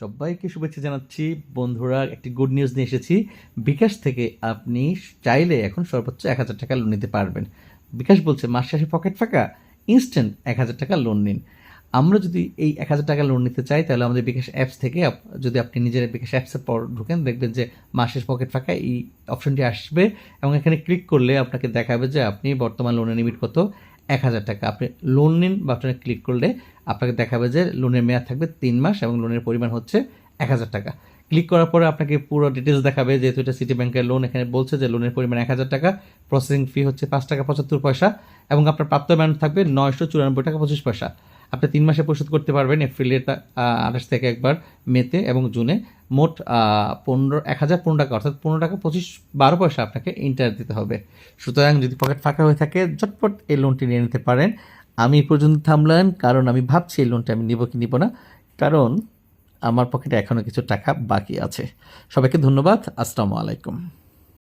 সবাইকে শুভেচ্ছা জানাচ্ছি। বন্ধুরা, একটি গুড নিউজ নিয়ে এসেছি। বিকাশ থেকে আপনি চাইলে এখন সর্বোচ্চ এক হাজার টাকা লোন নিতে পারবেন। বিকাশ বলছে, মাস শেষে পকেট ফাঁকা ইনস্ট্যান্ট এক হাজার টাকা লোন নিন। আমরা যদি এই এক হাজার টাকা লোন নিতে চাই, তাহলে আমাদের বিকাশ অ্যাপস থেকে যদি আপনি নিজের বিকাশ অ্যাপসে পর ঢুকেন, দেখবেন যে মাসের পকেট ফাঁকা, এই অপশনটি আসবে এবং এখানে ক্লিক করলে আপনাকে দেখাবে যে আপনি বর্তমান লোনের লিমিট কত। এক হাজার টাকা। আপনি লোন নিন বা আপনার ক্লিক করলে আপনাকে দেখাবে যে লোনের মেয়াদ থাকবে তিন মাস এবং লোনের পরিমাণ হচ্ছে এক হাজার টাকা। ক্লিক করার পরে আপনাকে পুরো ডিটেলস দেখাবে, যেহেতু এটা সিটি ব্যাংকের লোন এখানে বলছে যে লোনের পরিমাণ এক হাজার টাকা প্রসেসিং ফি হচ্ছে পাঁচ টাকা পঁচাত্তর পয়সা এবং আপনার প্রাপ্ত অ্যামাউন্ট থাকবে নয়শো চুরানব্বই টাকা পঁচিশ পয়সা। আপনি তিন মাসে পরিশোধ করতে পারবেন এপ্রিলের আঠাশ থেকে একবার মেতে এবং জুনে মোট পনেরো, এক হাজার পনেরো টাকা, অর্থাৎ পনেরো টাকা পঁচিশ, বারো পয়সা আপনাকে ইন্টারেস্ট দিতে হবে। সুতরাং যদি পকেট ফাঁকা হয়ে থাকে, ঝটপট এই লোনটি নিয়ে নিতে পারেন। আমি পর্যন্ত থামলাম, কারণ আমি ভাবছি এই লোনটা আমি নিব কি নিব না, কারণ আমার পকেটে এখনও কিছু টাকা বাকি আছে। সবাইকে ধন্যবাদ, আসসালামু আলাইকুম।